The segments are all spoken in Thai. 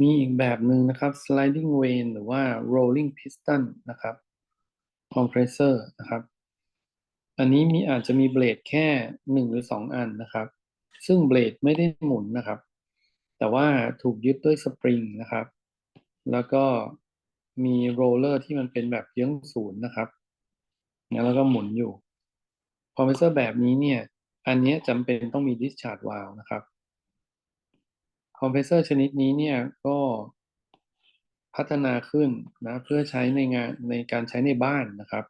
มีอีกแบบหนึ่งนะครับ sliding vane หรือว่า rolling piston นะครับ compressor นะครับ อันนี้มีอาจจะมีเบลดแค่หนึ่งหรือสองอันนะครับ ซึ่งเบลดไม่ได้หมุนนะครับ แต่ว่าถูกยึดด้วยสปริงนะครับ แล้วก็มีโรลเลอร์ที่มันเป็นแบบเยื้องศูนย์นะครับแล้วก็หมุนอยู่คอมเพรสเซอร์แบบนี้เนี่ย อันนี้จำเป็นต้องมี discharge valve นะครับ คอมเพรสเซอร์ชนิดนี้เนี่ยก็พัฒนาขึ้นนะเพื่อใช้ในงานในการใช้ในบ้านนะครับ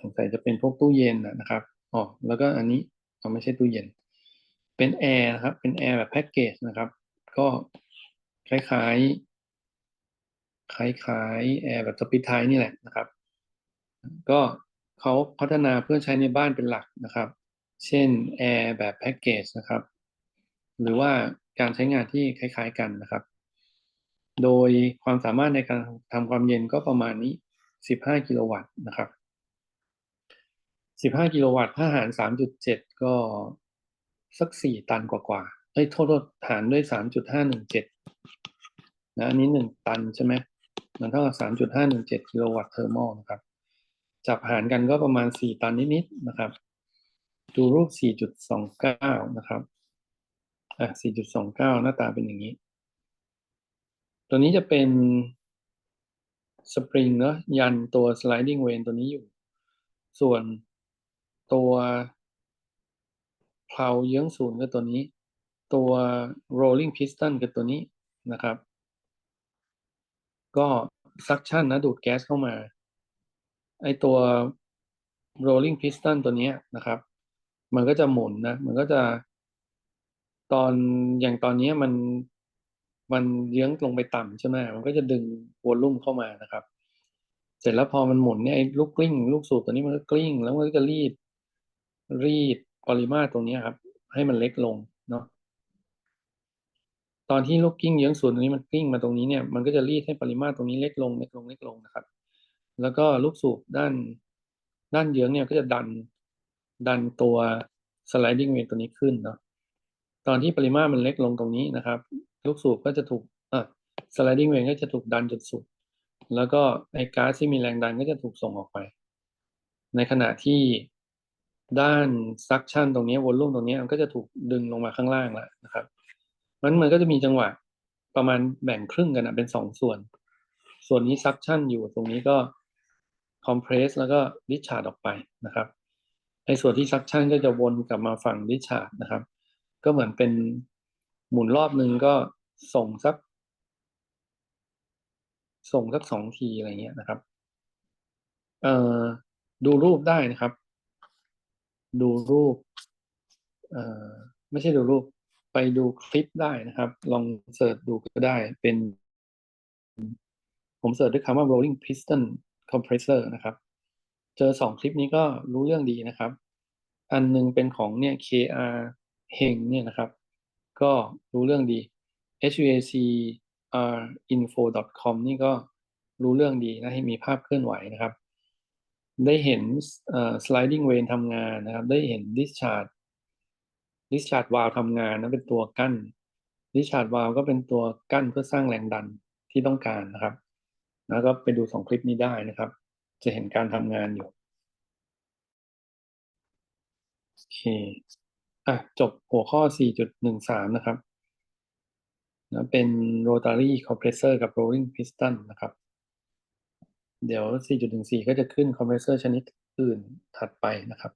สงสัยจะเป็นพวกตู้เย็นนะครับอ๋อแล้วก็อันนี้เอาไม่ใช่ตู้เย็น เป็นแอร์นะครับ เป็นแอร์แบบแพ็กเกจนะครับ ก็คล้ายๆ คล้ายๆแอร์แบบสปิทไทนี่แหละนะครับ ก็เขาพัฒนาเพื่อใช้ในบ้านเป็นหลักนะครับ เช่นแอร์แบบแพ็กเกจนะครับ หรือว่า การใช้งานที่คล้าย ๆกันนะครับ โดยความสามารถในการทำความเย็นก็ประมาณนี้ 15 กิโลวัตต์นะครับ 15 กิโลวัตต์ถ้าหาร 3.7 ก็สัก 4 ตันกว่าๆเอ้ยโทษหารด้วย 3.517 นะ อันนี้ 1 ตันใช่ไหมมันเท่ากับ 3.517 กิโลวัตต์เทอร์มอลนะครับ จับหารกันก็ประมาณ 4 ตันนิดๆนะครับ ดูรูป 4.29 นะครับ อะ4.29 หน้าตาเป็นอย่างนี้ ตัวนี้จะเป็นสปริงเนาะยันตัว sliding vane ตัวนี้อยู่ ส่วนตัวเพลาเยื้องศูนย์ก็ตัวนี้ ตัว rolling piston ก็ตัวนี้นะครับ ก็ suction นะดูดแก๊สเข้ามา ไอตัว rolling piston ตัวนี้นะครับ มันก็จะหมุนนะ มันก็จะ ตอนอย่างตอนนี้มันมันเยื้องลงไปต่ำใช่ไหมมันก็จะดึงวอลลุ่มเข้ามานะครับ เสร็จแล้วพอมันหมุนเนี่ยไอ้ลูกกลิ้ง ลูกสูบตัวนี้มันก็กลิ้ง แล้วมันก็จะรีด รีดปริมาตรตรงนี้ครับ ให้มันเล็กลงเนาะตอนที่ลูกกิ้งเยื้องศูนตรงนี้มันกลิ้งมาตรงนี้เนี่ยมันก็จะรีดให้ปริมาตรตรงนี้เล็กลงเล็กลงเล็กลงนะครับ แล้วก็ลูกสูบด้านด้านเยื้องเนี่ยก็จะดันดันตัว sliding vane ตัวนี้ขึ้นเนาะ ตอนที่ปริมาตรมันเล็กลงตรงนี้นะครับ ลูกสูบก็จะถูกอะ sliding vane ก็จะถูกดันจนสุด แล้วก็ไอ้ก๊าซที่มีแรงดันก็จะถูกส่งออกไป ในขณะที่ด้าน suction ตรงนี้วอลลุ่มตรงนี้มันก็จะถูกดึงลงมาข้างล่างแล้วนะครับมันมันก็จะมีจังหวะประมาณแบ่งครึ่งกันนะเป็นสองส่วน ส่วนนี้ suction อยู่ตรงนี้ก็ compress แล้วก็ discharge ออกไปนะครับในส่วนที่ suction ก็จะวนกลับมาฝั่ง discharge นะครับ ก็เหมือนเป็นหมุนรอบหนึ่งก็ส่งสัก ส่งสักสองทีอะไรเงี้ยนะครับ เอ่อดูรูปได้นะครับ ดูรูป เอ่อไม่ใช่ดูรูป ไปดูคลิปได้นะครับ ลองเสิร์ชดูก็ได้เป็น ผมเสิร์ชด้วยคำว่า rolling piston compressor นะครับ เจอสองคลิปนี้ก็รู้เรื่องดีนะครับ อันหนึงเป็นของเนี่ย KR เฮงเนี่ยนะครับ ก็รู้เรื่องดี HVAC r info com นี่ก็รู้เรื่องดีนะให้มีภาพเคลื่อนไหวนะครับ ได้เห็น sliding vane ทำงานนะครับ ได้เห็น discharge discharge valve ทำงานนะเป็นตัวกั้น discharge valve ก็เป็นตัวกั้นเพื่อสร้างแรงดันที่ต้องการนะครับ แล้วก็ไปดูสองคลิปนี้ได้นะครับ จะเห็นการทำงานอยู่โอเค อะจบหัวข้อ 4.13 นะครับนะเป็น rotary compressor กับ rolling piston นะครับ เดี๋ยว 4.14 ก็จะขึ้น compressor ชนิดอื่นถัดไปนะครับ